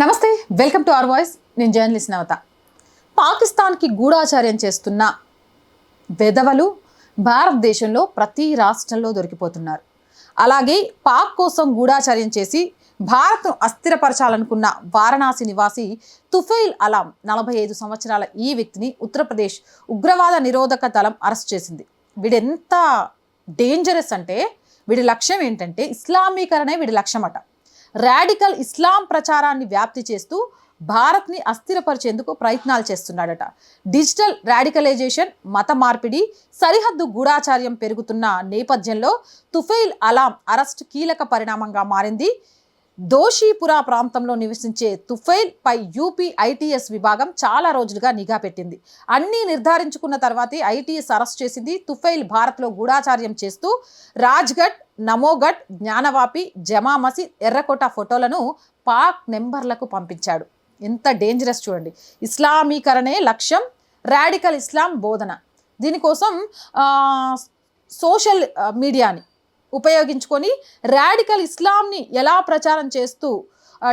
నమస్తే welcome to our voice. నేను journalist Navata. పాకిస్తాన్కి గూఢాచార్యం చేస్తున్న వెధవలు భారతదేశంలో ప్రతి రాష్ట్రంలో దొరికిపోతున్నారు. అలాగే పాక్ కోసం గూఢాచార్యం చేసి భారత్ను అస్థిరపరచాలనుకున్న వారణాసి నివాసి తుఫైల్ అలాం నలభై ఐదు సంవత్సరాల ఈ వ్యక్తిని ఉత్తరప్రదేశ్ ఉగ్రవాద నిరోధక దళం అరెస్ట్ చేసింది. వీడెంత డేంజరస్ అంటే వీడి లక్ష్యం ఏంటంటే ఇస్లామీకరణే వీడి లక్ష్యం అట రాడికల్ ఇస్లాం ప్రచారాన్ని వ్యాప్తి చేస్తూ భారత్ని అస్థిరపరిచేందుకు ప్రయత్నాలు చేస్తున్నాడట. డిజిటల్ రాడికలైజేషన్ మత మార్పిడి సరిహద్దు గూఢాచార్యం పెరుగుతున్న నేపథ్యంలో తుఫైల్ అలాం అరెస్ట్ కీలక పరిణామంగా మారింది. దోషీపురా ప్రాంతంలో నివసించే తుఫైల్ పై యూపీ ఐటీఎస్ విభాగం చాలా రోజులుగా నిఘా పెట్టింది. అన్నీ నిర్ధారించుకున్న తర్వాతే ఐటీఎస్ అరెస్ట్ చేసింది. తుఫైల్ భారత్లో గూఢాచార్యం చేస్తూ రాజ్గఢ్ నమోగఢ్ జ్ఞానవాపి జమా మసీద్ ఎర్రకోట ఫోటోలను పాక్ నెంబర్లకు పంపించాడు. ఎంత డేంజరస్ చూడండి. ఇస్లామీకరణే లక్ష్యం రాడికల్ ఇస్లాం బోధన. దీనికోసం సోషల్ మీడియాని ఉపయోగించుకొని రాడికల్ ఇస్లాంని ఎలా ప్రచారం చేస్తూ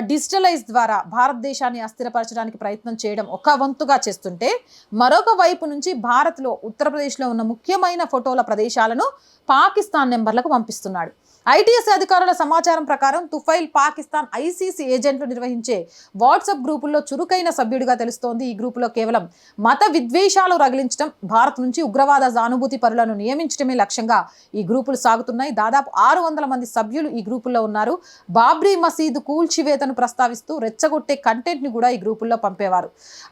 డిజిటలైజ్ ద్వారా భారతదేశాన్ని అస్థిరపరచడానికి ప్రయత్నం చేయడం ఒక వంతుగా చేస్తుంటే మరొక వైపు నుంచి భారత్లో ఉత్తరప్రదేశ్లో ఉన్న ముఖ్యమైన ఫోటోల ప్రదేశాలను పాకిస్తాన్ నెంబర్లకు పంపిస్తున్నాడు. ఐటీఎస్ అధికారుల సమాచారం ప్రకారం తుఫైల్ పాకిస్తాన్ ఐసీసీ ఏజెంట్లు నిర్వహించే వాట్సాప్ గ్రూపుల్లో చురుకైన సభ్యుడిగా తెలుస్తోంది. ఈ గ్రూపులో కేవలం మత విద్వేషాలు రగిలించడం భారత్ నుంచి ఉగ్రవాద సానుభూతి పరులను నియమించడమే లక్ష్యంగా ఈ గ్రూపులు సాగుతున్నాయి. దాదాపు ఆరు వందల మంది సభ్యులు ఈ గ్రూపుల్లో ఉన్నారు. బాబ్రీ మసీదు కూల్చివేతను ప్రస్తావిస్తూ రెచ్చగొట్టే కంటెంట్ని కూడా ఈ గ్రూపుల్లో పంపేవారు.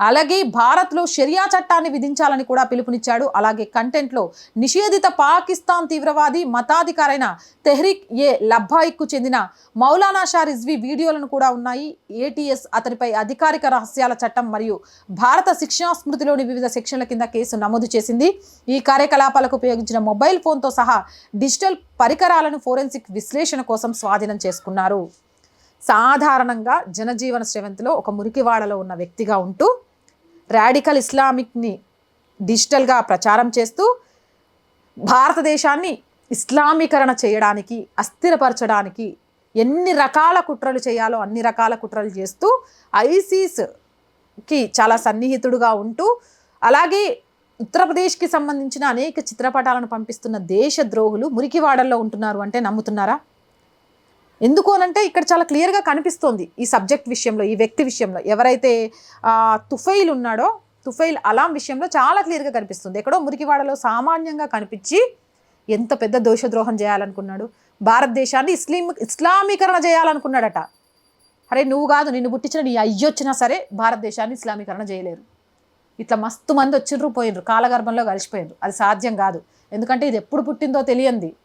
అలాగే భారత్లో షరియా చట్టాన్ని విధించాలని కూడా పిలుపునిచ్చాడు. అలాగే కంటెంట్లో నిషేధిత పాకిస్తాన్ తీవ్రవాది మతాధికారైన తెహ్రిక్ ఏ లబ్బాయిక్కు చెందిన మౌలానా షా రిజ్వీ వీడియోలను కూడా ఉన్నాయి. ఏటీఎస్ అతనిపై అధికారిక రహస్యాల చట్టం మరియు భారత శిక్షణా స్మృతిలోని వివిధ సెక్షన్ల కింద కేసు నమోదు చేసింది. ఈ కార్యకలాపాలకు ఉపయోగించిన మొబైల్ ఫోన్తో సహా డిజిటల్ పరికరాలను ఫోరెన్సిక్ విశ్లేషణ కోసం స్వాధీనం చేసుకున్నారు. సాధారణంగా జనజీవన శ్రవంతిలో ఒక మురికివాడలో ఉన్న వ్యక్తిగా ఉంటూ రాడికల్ ఇస్లామిక్ని డిజిటల్గా ప్రచారం చేస్తూ భారతదేశాన్ని ఇస్లామీకరణ చేయడానికి అస్థిరపరచడానికి ఎన్ని రకాల కుట్రలు చేయాలో అన్ని రకాల కుట్రలు చేస్తూ ఐసీస్కి చాలా సన్నిహితుడుగా ఉంటూ అలాగే ఉత్తరప్రదేశ్కి సంబంధించిన అనేక చిత్రపటాలను పంపిస్తున్న దేశద్రోహులు మురికివాడల్లో ఉంటున్నారు అంటే నమ్ముతున్నారా? ఎందుకోనంటే ఇక్కడ చాలా క్లియర్గా కనిపిస్తోంది ఈ సబ్జెక్ట్ విషయంలో ఈ వ్యక్తి విషయంలో. ఎవరైతే తుఫైల్ ఉన్నాడో తుఫైల్ అలాం విషయంలో చాలా క్లియర్గా కనిపిస్తుంది. ఎక్కడో మురికివాడలో సామాన్యంగా కనిపించి ఎంత పెద్ద దోషద్రోహం చేయాలనుకున్నాడు? భారతదేశాన్ని ఇస్లాం ఇస్లామీకరణ చేయాలనుకున్నాడట. అరే నువ్వు కాదు నిన్ను పుట్టించిన నీ అయ్యొచ్చినా సరే భారతదేశాన్ని ఇస్లామీకరణ చేయలేరు. ఇట్లా మస్తు మంది వచ్చిండ్రు పోయినరు కాలగర్భంలో కలిసిపోయినరు అది సాధ్యం కాదు. ఎందుకంటే ఇది ఎప్పుడు పుట్టిందో తెలియంది.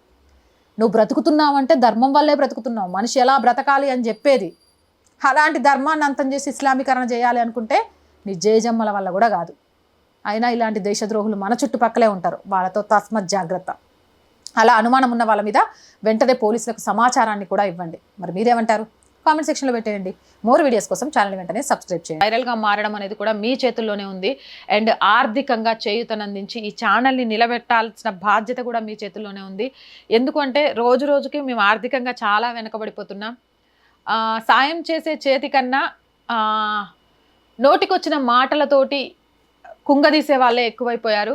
నువ్వు బ్రతుకుతున్నావు అంటే ధర్మం వల్లే బ్రతుకుతున్నావు. మనిషి ఎలా బ్రతకాలి అని చెప్పేది? అలాంటి ధర్మాన్ని అంతం చేసి ఇస్లామీకరణ చేయాలి అనుకుంటే నీ జయజమ్మల వల్ల కూడా కాదు. అయినా ఇలాంటి దేశద్రోహులు మన చుట్టుపక్కలే ఉంటారు. వాళ్ళతో తస్మత్ జాగ్రత్త. అలా అనుమానం ఉన్న వాళ్ళ మీద వెంటనే పోలీసులకు సమాచారాన్ని కూడా ఇవ్వండి. మరి మీరేమంటారు? కామెంట్ సెక్షన్లో పెట్టేయండి. మోర్ వీడియోస్ కోసం ఛానల్ వెంటనే సబ్స్క్రైబ్ చేయండి. వైరల్గా మారడం అనేది కూడా మీ చేతుల్లోనే ఉంది. అండ్ ఆర్థికంగా చేయూతనందించి ఈ ఛానల్ని నిలబెట్టాల్సిన బాధ్యత కూడా మీ చేతుల్లోనే ఉంది. ఎందుకంటే రోజు రోజుకి మేము ఆర్థికంగా చాలా వెనకబడిపోతున్నాం. సాయం చేసే చేతి కన్నా నోటికొచ్చిన మాటలతోటి కుంగదీసే వాళ్ళే ఎక్కువైపోయారు.